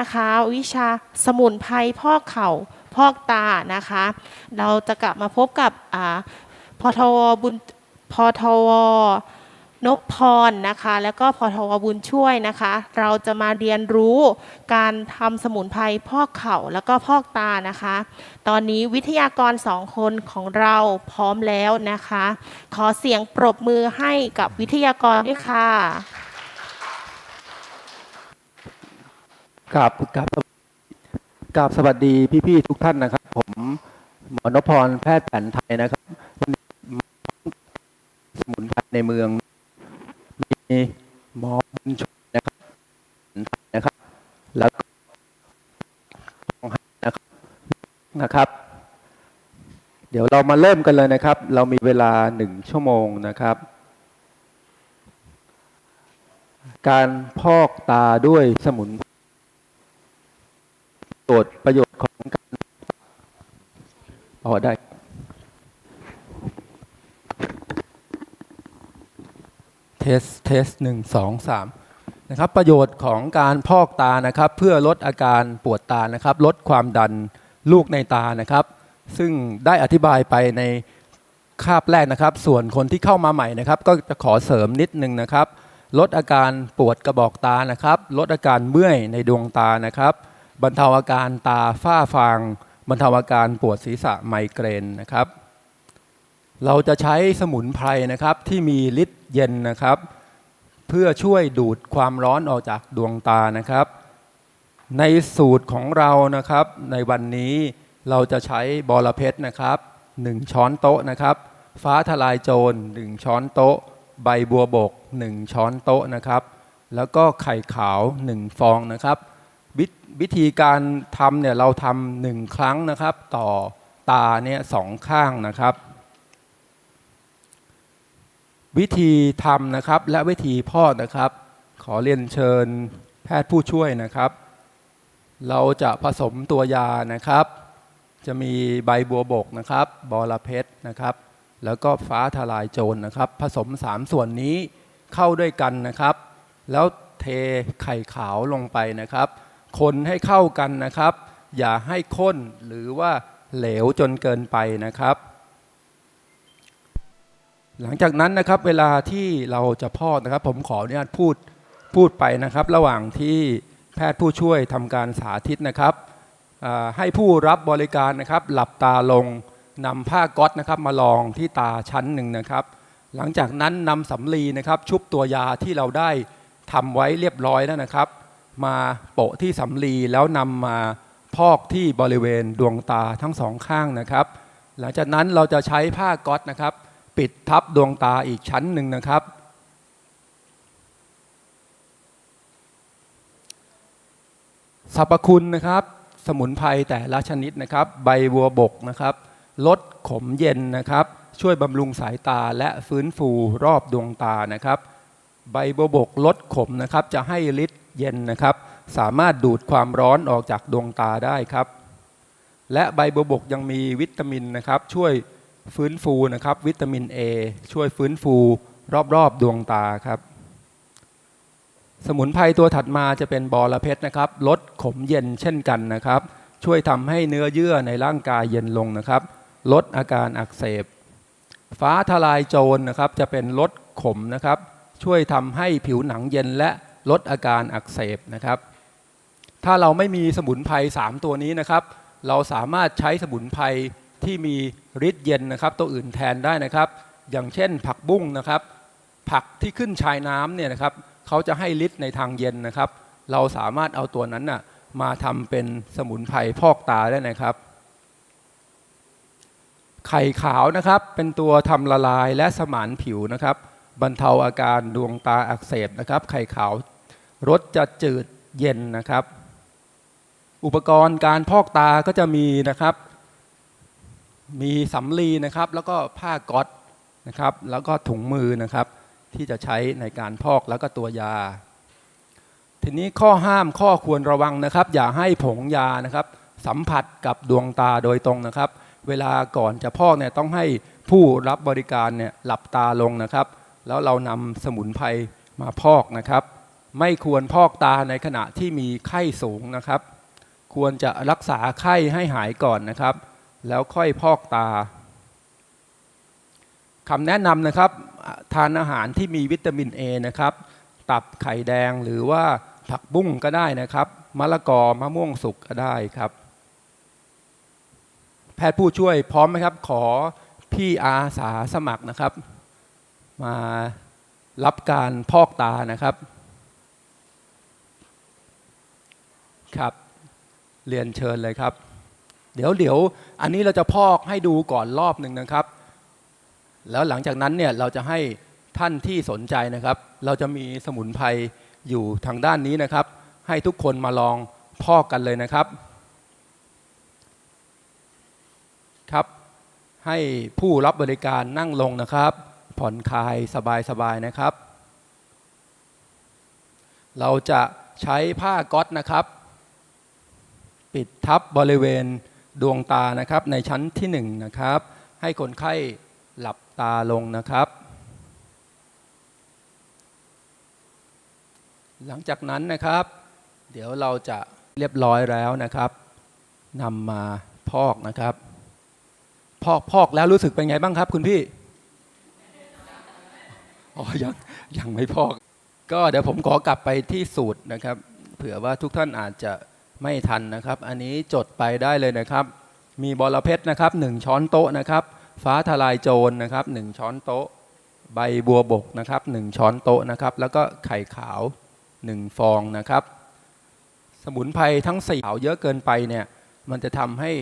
นะคะ วิชาสมุนไพรพอกเข่าพอกตานะคะ เราจะกลับมาพบกับอ่าพทวบุญพทวนพพรนะคะ แล้วก็พทวบุญช่วยนะคะ เราจะมาเรียนรู้การทำสมุนไพรพอกเข่าแล้วก็พอกตานะคะ ตอนนี้วิทยากรสองคนของเราพร้อมแล้วนะคะ ขอเสียงปรบมือให้กับวิทยากรด้วยค่ะ กับกับกับสวัสดีพี่ๆทุกท่านนะครับ ผมหมอนพพรแพทย์แผนไทยนะครับวันนี้สมุนไพรในเมือง มีหมอบุญช่วยนะครับนไทยนะครับ แล้วก็นะครับนะครับ เดี๋ยวเรามาเริ่มกันเลยนะครับ เรามีเวลาหนึ่งชั่วโมงนะครับ การพอกตาด้วยสมุนไพ ประโยชน์ประโยชน์ของการอ๋อได้เทสเทสหนึ่งสองสามนะครับประโยชน์ของการพอกตานะครับ เพื่อลดอาการปวดตานะครับ ลดความดันลูกในตานะครับ ซึ่งได้อธิบายไปในคาบแรกนะครับ ส่วนคนที่เข้ามาใหม่นะครับ ก็จะขอเสริมนิดนึงนะครับ ลดอาการปวดกระบอกตานะครับ ลดอาการเมื่อยในดวงตานะครับ บรรเทาอาการตาฝ้าฟาง บรรเทาอาการปวดศีรษะไมเกรนนะครับ เราจะใช้สมุนไพรนะครับที่มีฤทธิ์เย็นนะครับ เพื่อช่วยดูดความร้อนออกจากดวงตานะครับ ในสูตรของเรานะครับในวันนี้เราจะใช้บอระเพ็ดนะครับ 1 ช้อนโต๊ะนะครับ ฟ้าทลายโจร 1 ช้อนโต๊ะ ใบบัวบก 1 ช้อนโต๊ะนะครับ แล้วก็ไข่ขาว 1 ฟองนะครับ วิวิธีการทำเนี่ยเราทำหนึ่งครั้งนะครับ ต่อตาเนี่ยสองข้างนะครับ วิธีทำนะครับและวิธีพอกนะครับ ขอเรียนเชิญแพทย์ผู้ช่วยนะครับ เราจะผสมตัวยานะครับ จะมีใบบัวบกนะครับบอระเพ็ดนะครับ แล้วก็ฟ้าทลายโจรนะครับ ผสมสามส่วนนี้เข้าด้วยกันนะครับ แล้วเทไข่ขาวลงไปนะครับ คนให้เข้ากันนะครับ อย่าให้ข้นหรือว่าเหลวจนเกินไปนะครับ หลังจากนั้นนะครับเวลาที่เราจะพอกนะครับ ผมขออนุญาตพูดพูดไปนะครับ ระหว่างที่แพทย์ผู้ช่วยทำการสาธิตนะครับให้ผู้รับบริการนะครับ หลับตาลงนำผ้าก๊อตนะครับมาลองที่ตาชั้นหนึ่งนะครับ หลังจากนั้นนำสำลีนะครับ ชุบตัวยาที่เราได้ทำไว้เรียบร้อยแล้วนะครับ มาโปะที่สำลีแล้วนำมาพอกที่บริเวณดวงตาทั้งสองข้างนะครับ หลังจากนั้นเราจะใช้ผ้าก๊อตนะครับ ปิดทับดวงตาอีกชั้นหนึ่งนะครับ สรรพคุณนะครับ สมุนไพรแต่ละชนิดนะครับ ใบบัวบกนะครับลดขมเย็นนะครับ ช่วยบำรุงสายตาและฟื้นฟูรอบดวงตานะครับ ใบบัวบกลดขมนะครับ จะให้ฤทธิ์ เย็นนะครับ สามารถดูดความร้อนออกจากดวงตาได้ครับ และใบบัวบกยังมีวิตามินนะครับ ช่วยฟื้นฟูนะครับ วิตามิน A ช่วยฟื้นฟูรอบๆดวงตาครับ สมุนไพรตัวถัดมาจะเป็นบอระเพ็ดนะครับลดขมเย็นเช่นกันนะครับ ช่วยทำให้เนื้อเยื่อในร่างกายเย็นลงนะครับ ลดอาการอักเสบ ฟ้าทลายโจรนะครับจะเป็นลดขมนะครับ ช่วยทำให้ผิวหนังเย็นและ ลดอาการอักเสบนะครับ ถ้าเราไม่มีสมุนไพร3ตัวนี้นะครับ เราสามารถใช้สมุนไพรที่มีฤทธิ์เย็นนะครับ ตัวอื่นแทนได้นะครับ อย่างเช่นผักบุ้งนะครับ ผักที่ขึ้นชายน้ำเนี่ยนะครับเขาจะให้ฤทธิ์ในทางเย็นนะครับ เราสามารถเอาตัวนั้นน่ะมาทำเป็นสมุนไพรพอกตาได้นะครับไข่ขาวนะครับเป็นตัวทำละลายและสมานผิวนะครับ บรรเทาอาการดวงตาอักเสบนะครับ ไข่ขาว รสจะจืดเย็นนะครับ อุปกรณ์การพอกตาก็จะมีนะครับ มีสำลีนะครับ แล้วก็ผ้าก๊อตนะครับ แล้วก็ถุงมือนะครับ ที่จะใช้ในการพอกแล้วก็ตัวยา ทีนี้ข้อห้ามข้อควรระวังนะครับ อย่าให้ผงยานะครับ สัมผัสกับดวงตาโดยตรงนะครับ เวลาก่อนจะพอกเนี่ยต้องให้ผู้รับบริการเนี่ยหลับตาลงนะครับ แล้วเรานำสมุนไพรมาพอกนะครับ ไม่ควรพอกตาในขณะที่มีไข้สูงนะครับ ควรจะรักษาไข้ให้หายก่อนนะครับ แล้วค่อยพอกตาคำแนะนำนะครับทานอาหารที่มีวิตามิน A นะครับ ตับไข่แดงหรือว่าผักบุ้งก็ได้นะครับมะละกอมะม่วงสุกก็ได้ครับ แพทย์ผู้ช่วยพร้อมไหมครับ ขอพี่อาสาสมัครนะครับ มารับการพอกตานะครับ ครับ เรียนเชิญเลยครับ เดี๋ยวเดี๋ยวอันนี้เราจะพอกให้ดูก่อนรอบหนึ่งนะครับ แล้วหลังจากนั้นเนี่ยเราจะให้ท่านที่สนใจนะครับ เราจะมีสมุนไพรอยู่ทางด้านนี้นะครับ ให้ทุกคนมาลองพอกกันเลยนะครับ ครับ ให้ผู้รับบริการนั่งลงนะครับ ผ่อนคลายสบายๆนะครับ เราจะใช้ผ้าก๊อตนะครับ ปิดทับบริเวณดวงตานะครับ ในชั้นที่หนึ่งนะครับ ให้คนไข้หลับตาลงนะครับ หลังจากนั้นนะครับ เดี๋ยวเราจะเรียบร้อยแล้วนะครับนำมาพอกนะครับ พอกพอกแล้วรู้สึกเป็นไงบ้างครับ คุณพี่อ๋อยังยังไม่พอก ก็เดี๋ยวผมขอกลับไปที่สูตรนะครับ เผื่อว่าทุกท่านอาจจะ ไม่ทันนะครับ อันนี้จดไปได้เลยนะครับ มีบอระเพ็ดนะครับหนึ่งช้อนโต๊ะนะครับ ฟ้าทลายโจรนะครับหนึ่งช้อนโต๊ะ ใบบัวบกนะครับหนึ่งช้อนโต๊ะนะครับ แล้วก็ไข่ขาวหนึ่งฟองนะครับ สมุนไพรทั้งสี่ขาวเยอะเกินไปเนี่ยมันจะทำให้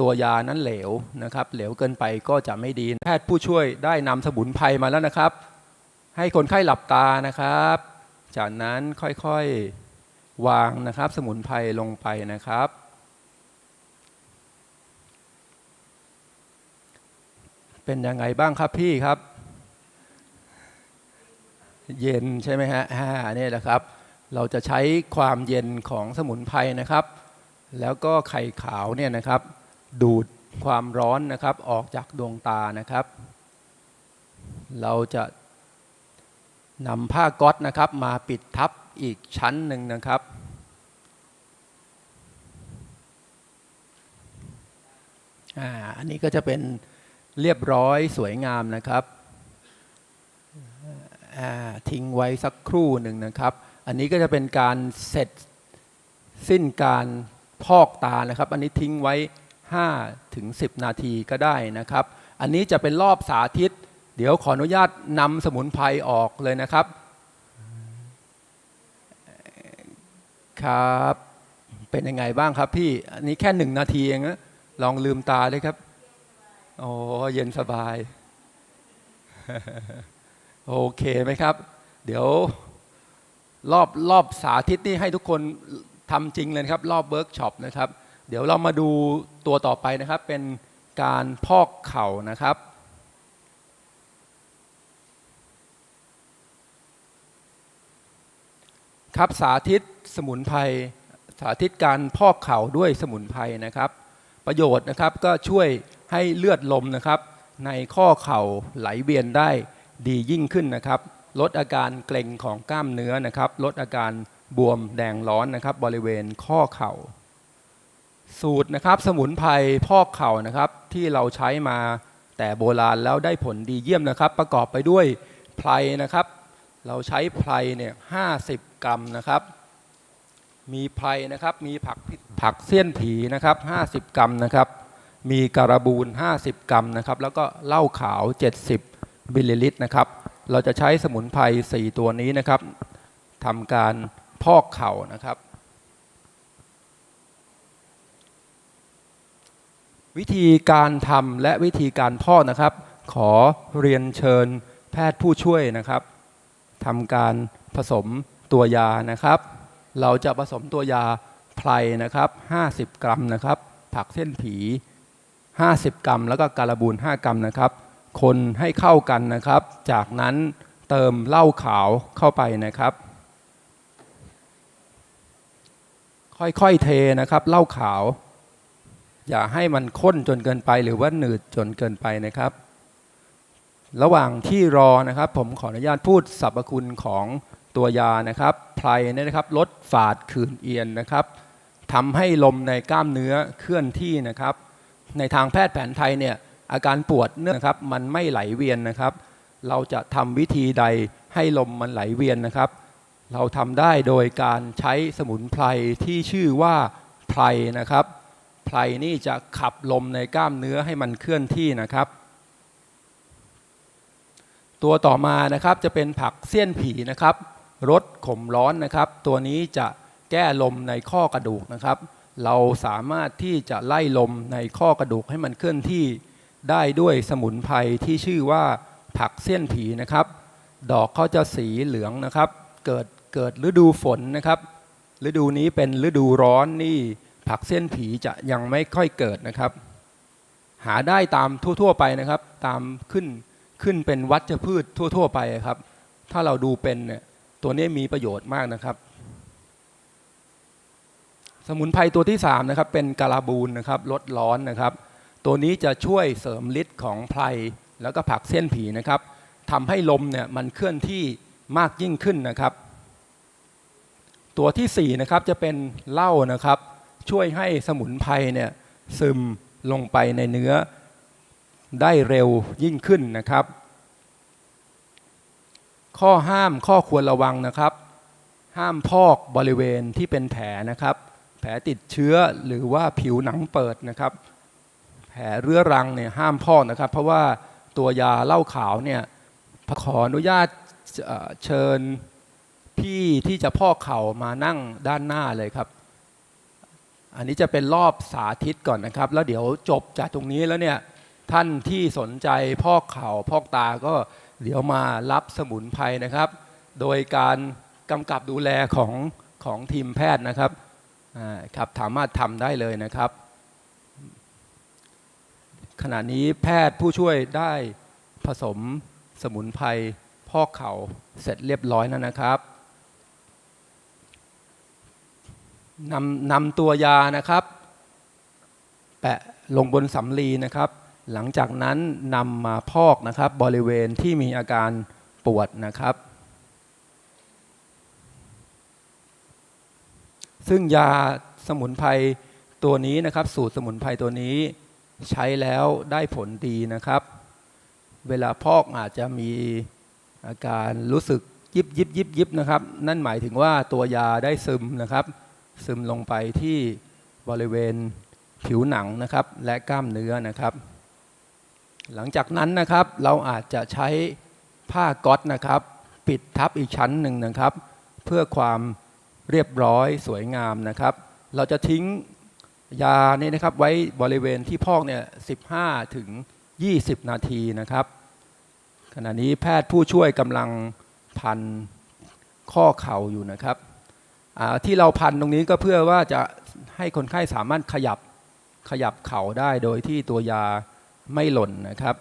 ตัวยานั้นเหลวนะครับ เหลวเกินไปก็จะไม่ดี แพทย์ผู้ช่วยได้นำสมุนไพรมาแล้วนะครับ ให้คนไข้หลับตานะครับ จากนั้นค่อยๆ วางนะครับ สมุนไพรลงไปนะครับ เป็นยังไงบ้างครับพี่ครับ เย็นใช่ไหมฮะอ่านี่แหละครับ เราจะใช้ความเย็นของสมุนไพรนะครับ แล้วก็ไข่ขาวเนี่ยนะครับ ดูดความร้อนนะครับออกจากดวงตานะครับ เราจะนำผ้าก๊อตนะครับ มาปิดทับ อีกชั้นหนึ่งนะครับอ่าอันนี้ก็จะเป็นเรียบร้อยสวยงามนะครับอ่าทิ้งไว้สักครู่หนึ่งนะครับ อันนี้ก็จะเป็นการเสร็จสิ้นการพอกตานะครับ อันนี้ทิ้งไว้ 5 ถึง 10 นาทีก็ได้นะครับ อันนี้จะเป็นรอบสาธิต เดี๋ยวขออนุญาตนำสมุนไพรออกเลยนะครับ ครับ เป็นยังไงบ้างครับพี่ อันนี้แค่หนึ่งนาทีเองนะลองลืมตาเลยครับ โอ้เย็นสบาย โอเคไหมครับ เดี๋ยวรอบรอบสาธิตนี่ให้ทุกคนทำจริงเลยครับ รอบเวิร์กช็อปนะครับ เดี๋ยวเรามาดูตัวต่อไปนะครับ เป็นการพอกเข่านะครับ ครับสาธิตสมุนไพรสาธิตการพอกเข่าด้วยสมุนไพรนะครับ ประโยชน์นะครับก็ช่วยให้เลือดลมนะครับ ในข้อเข่าไหลเวียนได้ดียิ่งขึ้นนะครับ ลดอาการเกร็งของกล้ามเนื้อนะครับ ลดอาการบวมแดงร้อนนะครับ บริเวณข้อเข่า สูตรนะครับสมุนไพรพอกเข่านะครับ ที่เราใช้มาแต่โบราณแล้วได้ผลดีเยี่ยมนะครับ ประกอบไปด้วยไพรนะครับ เราใช้ไพรเนี่ยห้าสิบกรัมนะครับ มีไพรนะครับ มีผักผักเสี้ยนผีนะครับ50กรัมนะครับ มีการบูน50กรัมนะครับ แล้วก็เหล้าขาว70มิลลิลิตรนะครับ เราจะใช้สมุนไพร4ตัวนี้นะครับทำการพอกเข่านะครับ วิธีการทำและวิธีการพอกนะครับ ขอเรียนเชิญแพทย์ผู้ช่วยนะครับ ทำการผสมตัวยานะครับ เราจะผสมตัวยาไพรนะครับ 50 กรัมนะครับ ผักเส้นผี 50 กรัม แล้วก็การบูน5 กรัมนะครับ คนให้เข้ากันนะครับ จากนั้นเติมเหล้าขาวเข้าไปนะครับ ค่อยๆเทนะครับเหล้าขาว อย่าให้มันข้นจนเกินไปหรือว่าหนืดจนเกินไปนะครับ ระหว่างที่รอนะครับ ผมขออนุญาตพูดสรรพคุณของตัวยานะครับไพรเนี่ยนะครับลดฝาดขื่นเอียนนะครับทำให้ลมในกล้ามเนื้อเคลื่อนที่นะครับ ในทางแพทย์แผนไทยเนี่ยอาการปวดเนื่องครับมันไม่ไหลเวียนนะครับ เราจะทำวิธีใดให้ลมมันไหลเวียนนะครับ เราทำได้โดยการใช้สมุนไพรที่ชื่อว่าไพรนะครับไพรนี่จะขับลมในกล้ามเนื้อให้มันเคลื่อนที่นะครับ ตัวต่อมานะครับจะเป็นผักเสี้ยนผีนะครับรสขมร้อนนะครับ ตัวนี้จะแก้ลมในข้อกระดูกนะครับ เราสามารถที่จะไล่ลมในข้อกระดูกให้มันเคลื่อนที่ได้ด้วยสมุนไพรที่ชื่อว่าผักเสี้ยนผีนะครับ ดอกเขาจะสีเหลืองนะครับ เกิดเกิดฤดูฝนนะครับ ฤดูนี้เป็นฤดูร้อนนี่ผักเส้นผีจะยังไม่ค่อยเกิดนะครับ หาได้ตามทั่ว ๆ ไปนะครับ ตามขึ้น ขึ้นเป็นวัชพืชทั่ว ๆ ไปครับ ถ้าเราดูเป็นเนี่ยตัวนี้มีประโยชน์มากนะครับ สมุนไพรตัวที่3นะครับเป็นกาลาบูนนะครับลดร้อนนะครับ ตัวนี้จะช่วยเสริมฤทธิ์ของไพรแล้วก็ผักเส้นผีนะครับทำให้ลมเนี่ยมันเคลื่อนที่มากยิ่งขึ้นนะครับ ตัวที่4นะครับจะเป็นเหล้านะครับ ช่วยให้สมุนไพรเนี่ยซึมลงไปในเนื้อ ได้เร็วยิ่งขึ้นนะครับ ข้อห้ามข้อควรระวังนะครับ ห้ามพอกบริเวณที่เป็นแผลนะครับ แผลติดเชื้อหรือว่าผิวหนังเปิดนะครับ แผลเรื้อรังเนี่ยห้ามพอกนะครับ เพราะว่าตัวยาเหล้าขาวเนี่ยขออนุญาตเอ่อเชิญพี่ที่จะพอกเข่ามานั่งด้านหน้าเลยครับ อันนี้จะเป็นรอบสาธิตก่อนนะครับ แล้วเดี๋ยวจบจากตรงนี้แล้วเนี่ย ท่านที่สนใจพอกเข่าพอกตาก็เดี๋ยวมารับสมุนไพรนะครับ โดยการกำกับดูแลของของทีมแพทย์นะครับอ่าครับสามารถทำได้เลยนะครับ ขณะนี้แพทย์ผู้ช่วยได้ผสมสมุนไพรพอกเข่าเสร็จเรียบร้อยแล้วนะครับนำนำตัวยานะครับ แปะลงบนสำลีนะครับ หลังจากนั้นนำมาพอกนะครับบริเวณที่มีอาการปวดนะครับ ซึ่งยาสมุนไพรตัวนี้นะครับ สูตรสมุนไพรตัวนี้ใช้แล้วได้ผลดีนะครับ เวลาพอกอาจจะมีอาการรู้สึกยิบยิบยิบยิบนะครับ นั่นหมายถึงว่าตัวยาได้ซึมนะครับ ซึมลงไปที่บริเวณผิวหนังนะครับ และกล้ามเนื้อนะครับ หลังจากนั้นนะครับเราอาจจะใช้ผ้าก๊อตนะครับ ปิดทับอีกชั้นหนึ่งนะครับ เพื่อความเรียบร้อยสวยงามนะครับ เราจะทิ้งยานี่นะครับไว้บริเวณที่พอกเนี่ย15 ถึง 20 นาทีนะครับ ขณะนี้แพทย์ผู้ช่วยกำลังพันข้อเข่าอยู่นะครับที่เราพันตรงนี้ก็เพื่อว่าจะให้คนไข้สามารถขยับขยับเข่าได้โดยที่ตัวยา ไม่หล่นนะครับ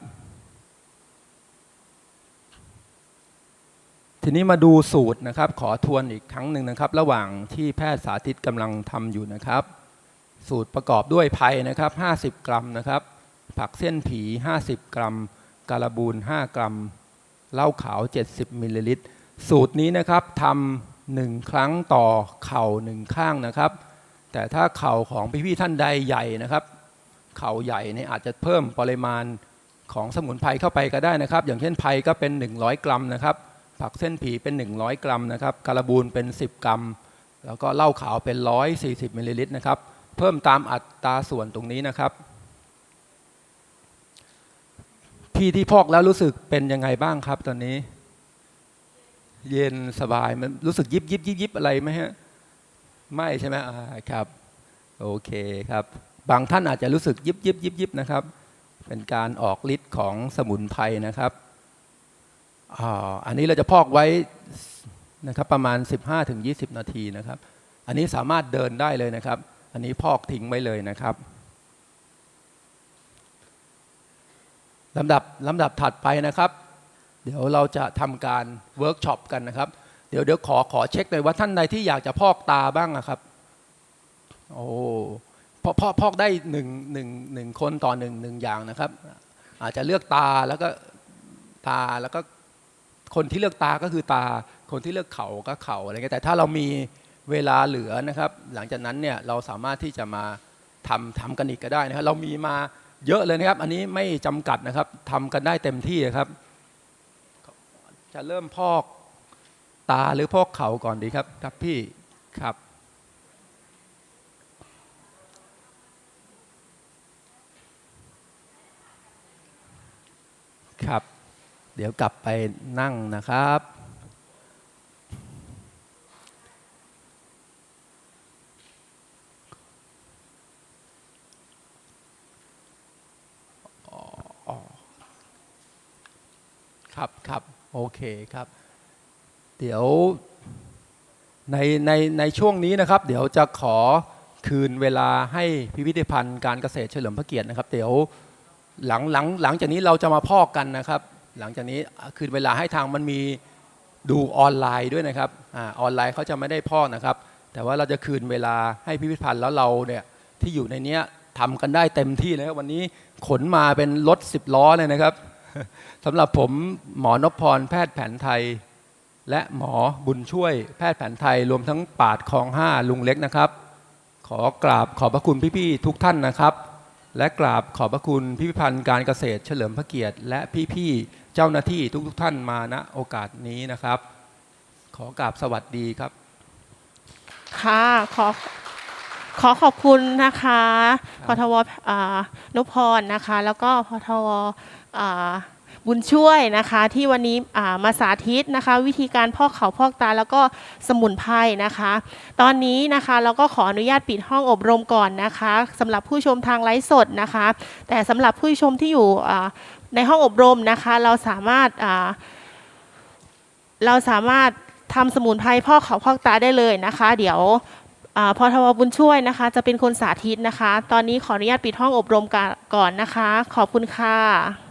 ทีนี้มาดูสูตรนะครับ ขอทวนอีกครั้งหนึ่งนะครับ ระหว่างที่แพทย์สาธิตกำลังทำอยู่นะครับ สูตรประกอบด้วยไพรนะครับ 50 กรัมนะครับ ผักเส้นผี 50 กรัมการบูน 5 กรัมเหล้าขาว 70มิลลิลิตรสูตรนี้นะครับทำหนึ่งครั้งต่อเข่าหนึ่งข้างนะครับ แต่ถ้าเข่าของพี่ๆท่านใดใหญ่นะครับ เข่าใหญ่เนี่ยอาจจะเพิ่มปริมาณของสมุนไพรเข้าไปก็ได้นะครับ อย่างเช่นไพรก็เป็น 100 กรัมนะครับ ผักเส้นผีเป็น 100 กรัมนะครับการบูนเป็น 10 กรัม แล้วก็เหล้าขาวเป็น 140มิลลิลิตรนะครับ เพิ่มตามอัตราส่วนตรงนี้นะครับพี่ที่พอกแล้วรู้สึกเป็นยังไงบ้างครับ ตอนนี้ เย็นสบายมันรู้สึกยิบยิบยิบยิบอะไรไหมฮะ ไม่ใช่ไหมครับ โอเคครับ บางท่านอาจจะรู้สึกยิบยิบยิบยิบนะครับ เป็นการออกฤทธิ์ของสมุนไพรนะครับอันนี้เราจะพอกไว้นะครับประมาณ 15-20 นาทีนะครับ อันนี้สามารถเดินได้เลยนะครับ อันนี้พอกทิ้งไว้เลยนะครับลำดับลำดับถัดไปนะครับ เดี๋ยวเราจะทำการเวิร์กช็อปกันนะครับ เดี๋ยวเดี๋ยวขอขอเช็คเลยว่าท่านใดที่อยากจะพอกตาบ้างนะครับ โอ้ พอพอกพอกได้หนึ่งหนึ่งหนึ่งคนต่อหนึ่งหนึ่งอย่างนะครับ อาจจะเลือกตาแล้วก็ตาแล้วก็คนที่เลือกตาก็คือตา คนที่เลือกเขาก็เขาอะไรเงี้ยแต่ถ้าเรามีเวลาเหลือนะครับ หลังจากนั้นเนี่ยเราสามารถที่จะมาทำทำกันอีกก็ได้นะครับ เรามีมาเยอะเลยนะครับ อันนี้ไม่จำกัดนะครับทำกันได้เต็มที่ครับ จะเริ่มพอกตาหรือพอกเขาก่อนดีครับ ครับพี่ครับ เดี๋ยวกลับไปนั่งนะครับ ครับครับโอเคครับ เดี๋ยวในในในช่วงนี้นะครับ เดี๋ยวจะขอคืนเวลาให้พิพิธภัณฑ์การเกษตรเฉลิมพระเกียรตินะครับ เดี๋ยวหลังหลังหลังจากนี้เราจะมาพอกกันนะครับ หลังจากนี้คืนเวลาให้ทางมันมีดูออนไลน์ด้วยนะครับอาออนไลน์เขาจะไม่ได้พอกนะครับ แต่ว่าเราจะคืนเวลาให้พิพิธภัณฑ์แล้วเราเนี่ยที่อยู่ในเนี้ยทำกันได้เต็มที่เลยครับวันนี้ขนมาเป็นรถสิบล้อเลยนะครับสำหรับผมหมอนพพรแพทย์แผนไทย และหมอบุญช่วยแพทย์แผนไทย รวมทั้งปาดคลองห้าลุงเล็กนะครับ ขอกราบขอบพระคุณพี่ๆทุกท่านนะครับ และกราบขอบพระคุณพิพิธภัณฑ์การเกษตรเฉลิมพระเกียรติ และพี่ๆ เจ้าหน้าที่ทุกๆท่านมาณโอกาสนี้นะครับ ขอกราบสวัสดีครับ ค่ะขอขอขอบคุณนะคะพทวอ่านพพรนะคะ แล้วก็พทวอ่า บุญช่วยนะคะ ที่วันนี้ามาสาธิตนะคะ วิธีการพอกเขาพอกตาแล้วก็สมุนไพรนะคะ ตอนนี้นะคะเราก็ขออนุญาตปิดห้องอบรมก่อนนะคะสำหรับผู้ชมทางไลฟ์สดนะคะ แต่สำหรับผู้ชมที่อยู่ในห้องอบรมนะคะ เราสามารถาเราสามารถทำสมุนไพรพอกเขาพอกตาได้เลยนะคะ เดี๋ยวอพอทวบุญช่วยนะคะ จะเป็นคนสาธิตนะคะ ตอนนี้ขออนุญาตปิดห้องอบรมก่อนนะคะ ขอบคุณค่ะ